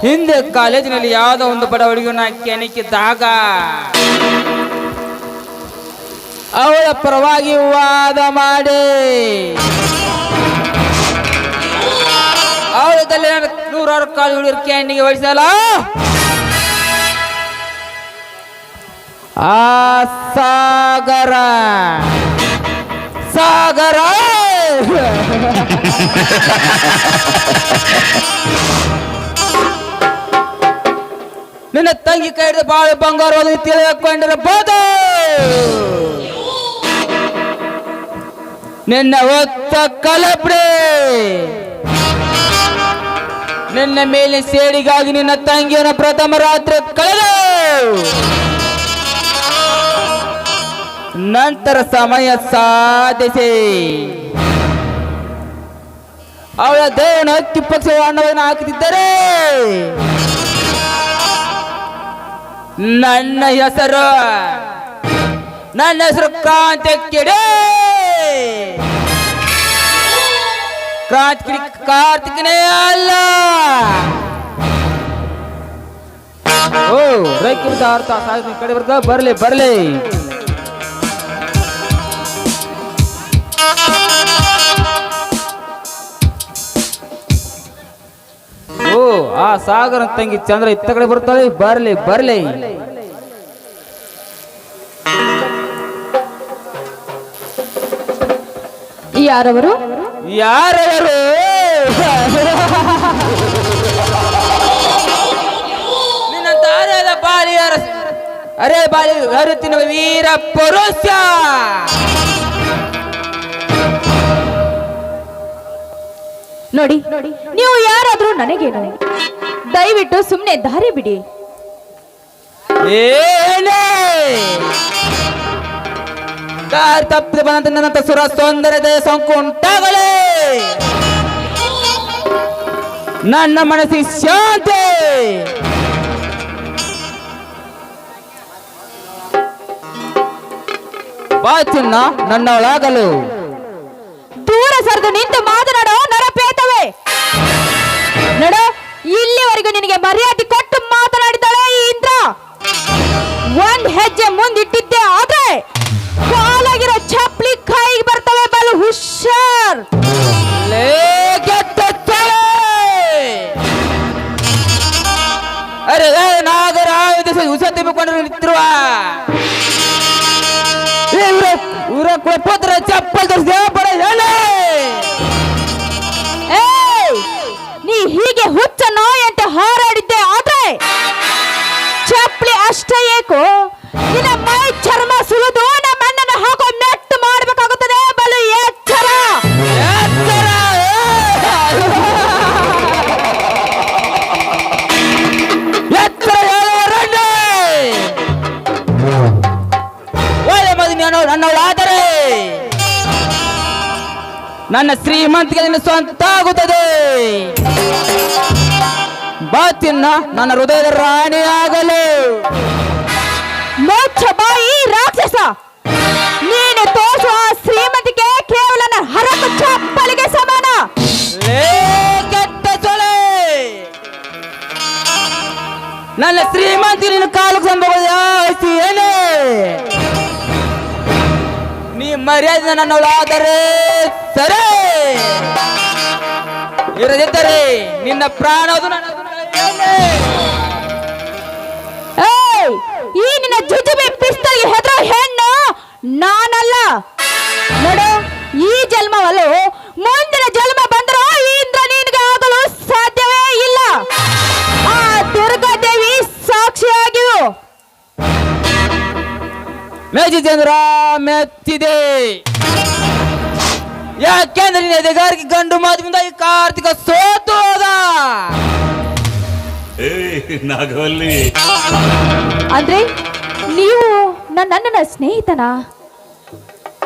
ಹಿಂದೆ ಕಾಲೇಜಿನಲ್ಲಿ ಯಾವುದೋ ಒಂದು ಬಡ ನಾ ಕೆಣಕಿದ್ದಾಗ ಅವಳ ಪರವಾಗಿ ವಾದ ಮಾಡಿ. ಅವಳದಲ್ಲಿ ನೂರಾರು ಕಾಲು ಹುಡುಗರು ಕ್ಯಾಂಡಿಗೆ ಹೊಡಿಸಲ್ಲ ಆ ಸಾಗರ ಸಾಗರ. ನಿನ್ನ ತಂಗಿ ಕೈ ಹಿಡಿದು ಬಾಳೆ ಬಂಗಾರ ತಿಳಿದುಕೊಂಡಿರಬಹುದು ನಿನ್ನ ಒತ್ತ ಕಲಬ್ರೆ ನಿನ್ನ ಮೇಲೆ ಸೇಡಿಗಾಗಿ ನಿನ್ನ ತಂಗಿಯನ ಪ್ರಥಮ ರಾತ್ರಿ ಕಳೆದ. ನಂತರ ಸಮಯ ಸಾಧಿಸಿ. ಅವಳ ದೇವನ ಹಕ್ಕಿ ಪಕ್ಷ ಅನ್ನವನ್ನು ಹಾಕುತ್ತಿದ್ದರೆ ನನ್ನ ಹೆಸರು. ನನ್ನ ಹೆಸರು ಕ್ರಾಂತಿ ಕಿಡಿ ಕ್ರಾಂತಿ ಕಿಡಿ ಕಾರ್ತಿಕನೇ ಅಲ್ಲ. ಓ ರೈಕಿಂದ ಅರ್ಥ ಸಾಧನೆ. ಕಡೆ ಬರ್ಗ, ಬರ್ಲಿ ಬರ್ಲಿ. ಓ ಆ ಸಾಗರ ತಂಗಿ ಚಂದ್ರ ಇತ್ತ ಕಡೆ ಬರ್ತಾಳೆ ಬರ್ಲಿ ಬರ್ಲಿ. ಯಾರವರು? ಯಾರವರು? ನಿನ್ನ ಬಾಲಿಯರ. ಅರೆ ಬಾಲಿ ಹರಿತಿನ ವೀರ ಪುರುಷ. ನೋಡಿ ನೀವು ಯಾರಾದ್ರೂ ನನಗೇನು? ದಯವಿಟ್ಟು ಸುಮ್ಮನೆ ದಾರಿ ಬಿಡಿ. ತಪ್ಪದೆ ಬಂದಂತ ಸುರ ಸೌಂದರ್ಯದ ಸೋಂಕು ಉಂಟಾಗಲೇ? ನನ್ನ ಮನಸ್ಸಿಗೆ ಶಾಂತಿ! ಬಾ ಚಿನ್ನ ನನ್ನೊಳಾಗಲು ದೂರ ಸರಿದು ನಿಂತು ಮಾತನಾಡೋ ನರಪೇತವೇ ನಡು, ಇಲ್ಲಿವರೆಗೂ ನಿನಗೆ ಮರ್ಯಾದೆ ಕೊಟ್ಟು ಮಾತನಾಡಿದಳೆ ಈ ಇಂದ್ರ. ಒಂದ್ ಹೆಜ್ಜೆ ಮುಂದಿಟ್ಟಿದ್ದೆ, ಆದ್ರೆ ಕಾಲಾಗಿರೋ ಚಪ್ಲಿ ಕೈಗೆ ಬರ್ತವೆ ಬಲು ಹುಷಾರ್! ಅರೆ ಇವರ ಚಪ್ಪಲ್ ಧರಿಸಿ ಬರ ಹೇಳಿ ನೀ ಹುಚ್ಚ ನಾಯಂತೆ ಹಾರಾಡಿದ್ದೆ, ಆದ್ರೆ ಚಪ್ಪಲಿ ಅಷ್ಟೇ ಏಕೋ. ನಿನ್ನ ಮೈ ಚರ್ಮ ಸುಲಿದು ನಮ್ಮ ಅಣ್ಣನ ಹಾಕೋ ನೆಟ್ಟು ಮಾಡಬೇಕಾಗುತ್ತದೆ, ಬಲು ಎಚ್ಚರ! ಒಳ್ಳೆ ನನ್ನ ಶ್ರೀಮಂತಿಗೆ ನಿನ್ನ ಸ್ವಂತ ಆಗುತ್ತದೆ. ಬಾತಿನ್ನ ನನ್ನ ಹೃದಯದ ರಾಣಿಯಾಗಲು. ಮೋಕ್ಷ ಬಾಯಿ ರಾಕ್ಷಸ ನೀನು ತೋರಿಸುವ ಶ್ರೀಮತಿಗೆ ಕೇವಲ ನನ್ನ ಹರಕು ಚಪ್ಪಲಿಗೆ ಸಮಾನ. ಕೆಟ್ಟ ಸೊಳೆ ನನ್ನ ಶ್ರೀಮಂತಿ ನಿನ್ನ ಕಾಲಕ್ಕೆ ಸಂಭವ ಏನೇ? ನೀ ಮರ್ಯಾದೆ ನನ್ನೊಳಾದರೆ ಸರಿ? ಇರದಿದ್ದರೆ ನಿನ್ನ ಪ್ರಾಣದು ನನ್ನ ಈ ನಿನ್ನ ಜುಜುಬಿ ಪಿಸ್ತಲ್ಗೆ ಹೆದರೋ ಹೆಣ್ಣು? ನಾನಲ್ಲ. ನೋಡು, ಈ ಜನ್ಮವಲ್ಲೂ ಮುಂದಿನ ಜನ್ಮ ಬಂದರೂ ಈ ಇಂದ್ರ ನಿನಗೆ ಆಗಲು ಸಾಧ್ಯವೇ ಇಲ್ಲ. ಆ ದುರ್ಗಾದೇವಿ ಸಾಕ್ಷಿಯಾಗಿರು. ಮೇಜಿಚಂದ್ರ ಮೆತ್ತಿದೆ. ಯಾಕೆಂದ್ರೆ ನಿನ್ನ ಎದೆಗಾರಿಕೆ ಗಂಡು ಮಾತಿನಿಂದ ಈ ಕಾರ್ತಿಕ ಸೋತು ಹೋದ? ನಾಗವಲ್ಲಿ. ಅಂದ್ರೆ ನೀವು ನನ್ನ ಸ್ನೇಹಿತನ?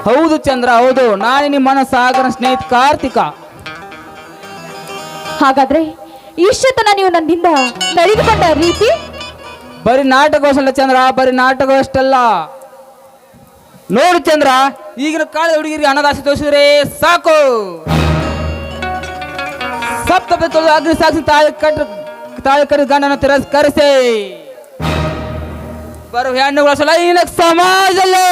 ಹೌದು ಚಂದ್ರ ಹೌದು. ನಾನು ನಿಮ್ಮನ ಸಾಗರ ಸ್ನೇಹಿತ ಕಾರ್ತಿಕ. ಹಾಗಾದ್ರೆ ಇಷ್ಟತನ ನೀವು ನನ್ನಿಂದ ನಡೆದುಕೊಂಡ ರೀತಿ? ಬರೀ ನಾಟಕವಷ್ಟಲ್ಲ ಚಂದ್ರ ಬರೀ ನಾಟಕವಷ್ಟಲ್ಲ. ನೋಡು ಚಂದ್ರ ಈಗಿನ ಕಾಲದ ಹುಡುಗಿರಿಗೆ ಹಣದಾಸೆ ತೋರಿಸಿದ್ರೆ ಸಾಕು. ಸಪ್ತ ತೊಳೆದು ಅಗ್ನಿ ಸಾಕ್ಷಿ ತಾಯಿ ಕಟ್ಟ ತಾಳಿ ಕರಿ ಗಂಡನ ತಿರಸ್ಕರಿಸಿ. ಬರುವ ಹೆಣ್ಣುಗಳ ಸಲ ಈ ಸಮಾಜದಲ್ಲಿ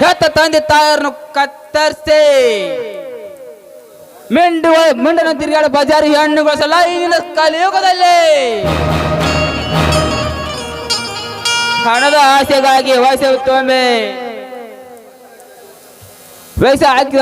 ಹೆತ್ತ ತಂದೆ ತಾಯರನ್ನು ಕತ್ತರಿಸಿ. ಮಿಂಡು ಮಿಂಡನ ತಿರುಗಾಡ ಬಜಾರಿ ಹೆಣ್ಣುಗಳ ಸಲ ಈಗಿನ ಕಲಿಯುಗದಲ್ಲಿ. ಹಣದ ಆಸೆಗಾಗಿ ವಯಸ್ಸು ತೊಂಬೆ. ವಯಸ್ಸು ಹಾಕಿದ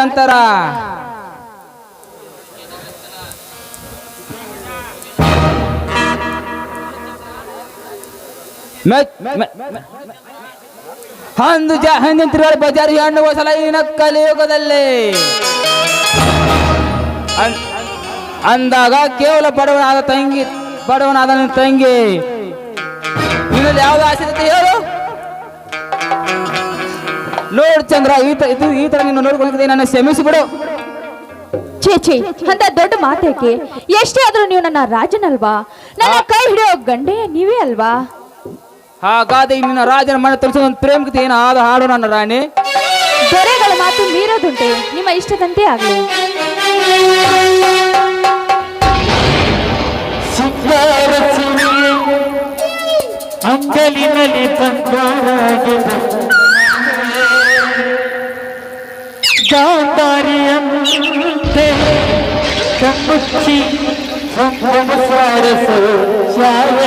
ಅಂದು ಜ ಹಿಂದಿನ ತಿರುಗಾಡ ಬಜಾರಿ ಹಣ್ಣು ಸಲ ಈಗಿನ ಕಲಿಯುಗದಲ್ಲಿ ಅಂದಾಗ ಕೇವಲ ಬಡವನಾದ ತಂಗಿ ಬಡವನಾದ ನಿನ್ನ ತಂಗಿ. ನಿನ್ನಲ್ಲಿ ಯಾವ್ದು ಆಸೆ ಹೇಳು. ನೋಡ್ ಚಂದ್ರ ಈ ತರ ಇದು ಈ ತರ ನೀನು ನೋಡ್ಕೊಂಡಿದ್ದೆ ನನ್ನ ಶ್ರಮಿಸಿ ಬಿಡು. ಛೇ ಛೇ ಅಂತ ದೊಡ್ಡ ಮಾತೇಕೆ? ಎಷ್ಟೇ ಆದ್ರೂ ನೀವು ನನ್ನ ರಾಜನಲ್ವಾ? ನನ್ನ ಕೈ ಹಿಡಿಯೋ ಗಂಡೆ ನೀವೇ ಅಲ್ವಾ? ಹಾಗಾದ್ರೆ ಗಾದೆ ನಿನ್ನ ರಾಜನ ಮನೆ ತೋರಿಸೋ ಒಂದು ಪ್ರೇಮಕತೆ ಏನು ಆದ ಹಾಡು ನನ್ನ ರಾಣಿ. ದೊರೆಗಳ ಮಾತು ಮೀರೋದುಂಟೆ ನಿಮ್ಮ ಇಷ್ಟದಂತೆ ಆಗಲಿ. ಅಂಗಲಿನಲ್ಲಿ ಬಂಗಾರಾಗಿದೆ. ಗಾಂಧಾರಿಯಂತೆ ಕಣ್ಣುಚ್ಚಿ ಸಂಭ್ರಮ ಸಾರಸು ಶಾಲೆ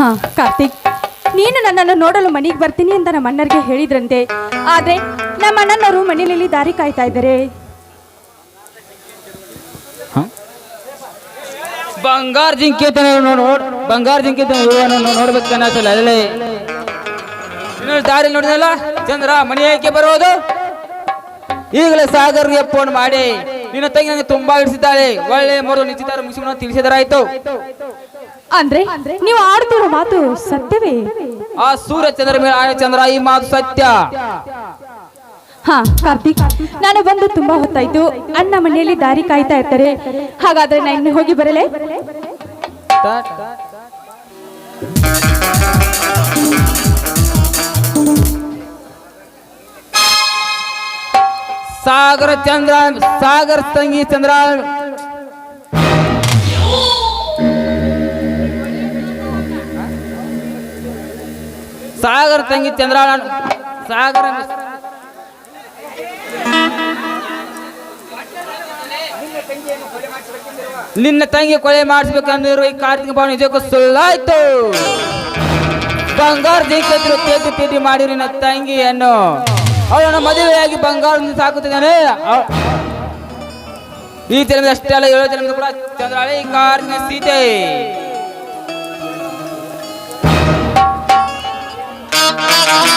ಹಾ, ಕಾರ್ತಿಕ್, ನೀನು ನನ್ನನ್ನು ನೋಡಲು ಮನೆಗೆ ಬರ್ತೀನಿ ಅಂತ ನಮ್ಮ ಅಣ್ಣರಿಗೆ ಹೇಳಿದ್ರಂತೆ. ಆದ್ರೆ ನಮ್ಮ ಅಣ್ಣನವರು ಮನೆಯಲ್ಲಿ ದಾರಿ ಕಾಯ್ತಾ ಇದ್ದಾರೆ. ಬಂಗಾರ ಅಂತ ನೋಡ್ ಬಂಗಾರ ಜಿಂಕೆ ಅಂತ ನೋಡುವನು ನೋಡ್ಬೇಕು ದಾರಿ ನೋಡಿದಲ್ಲ ಚಂದ್ರ ಮನೆ ಏಕೆ ಬರೋದು? ಈಗಲೇ ಸಾಗರ್ಗೆ ಫೋನ್ ಮಾಡಿ, ನಿನ್ನ ತಂಗಿ ನನಗೆ ತುಂಬಾ ಇಡಿಸಿದ್ದಾಳೆ ಒಳ್ಳೆ ಮರು ನಿಶ್ಚಿತಾರ ಮುಗಿಸಿ ತಿಳಿಸಿದರಾಯ್ತು. ಅಂದ್ರೆ ನೀವು ಆಡ್ತಿರೋ ಮಾತು ಸತ್ಯವೇ? ಆ ಸೂರ್ಯ ಚಂದ್ರ ಮೇಲೆ ಆಯ ಚಂದ್ರ ಈ ಮಾತು ಸತ್ಯ. ಹಾ ಕಾರ್ತಿಕ್ ನಾನು ಬಂದು ತುಂಬಾ ಹೊತ್ತಾಯ್ತು. ಅಣ್ಣ ಮನೆಯಲ್ಲಿ ದಾರಿ ಕಾಯ್ತಾ ಇರ್ತಾರೆ. ಹಾಗಾದ್ರೆ ನಾನು ಇನ್ನು ಹೋಗಿ ಬರಲೇ? ಸಾಗರ ಚಂದ್ರ ಸಾಗರ ತಂಗಿ ಚಂದ್ರ ಸಾಗರ ತಂಗಿ ಚಂದ್ರ ಸಾಗರ ನಿನ್ನ ತಂಗಿ ಕೊಲೆ ಮಾಡಿಸ್ಬೇಕಂದಿರುವ ಈ ಕಾರ್ತಿಕ ಭಾವನೆ ನಿಜಕ್ಕೂ ಸುಳ್ಳಾಯ್ತು. ಬಂಗಾರ ಜಿಂಕಿದ್ರು ತೇತು ತೀಟಿ ಮಾಡಿ ನಿನ್ನ ತಂಗಿಯನ್ನು. ಅವಳನ್ನು ಮದುವೆಯಾಗಿ ಬಂಗಾರದಿಂದ ಸಾಕುತ್ತಿದ್ದಾನೆ. ಈ ಜನ್ಮದ ಅಷ್ಟೆಲ್ಲ ಏಳು ಜನ್ಮದ ಕೂಡ ಚಂದ್ರಾಳಿ ಕಾರ್ತಿಕ ಸೀತೆ. I'm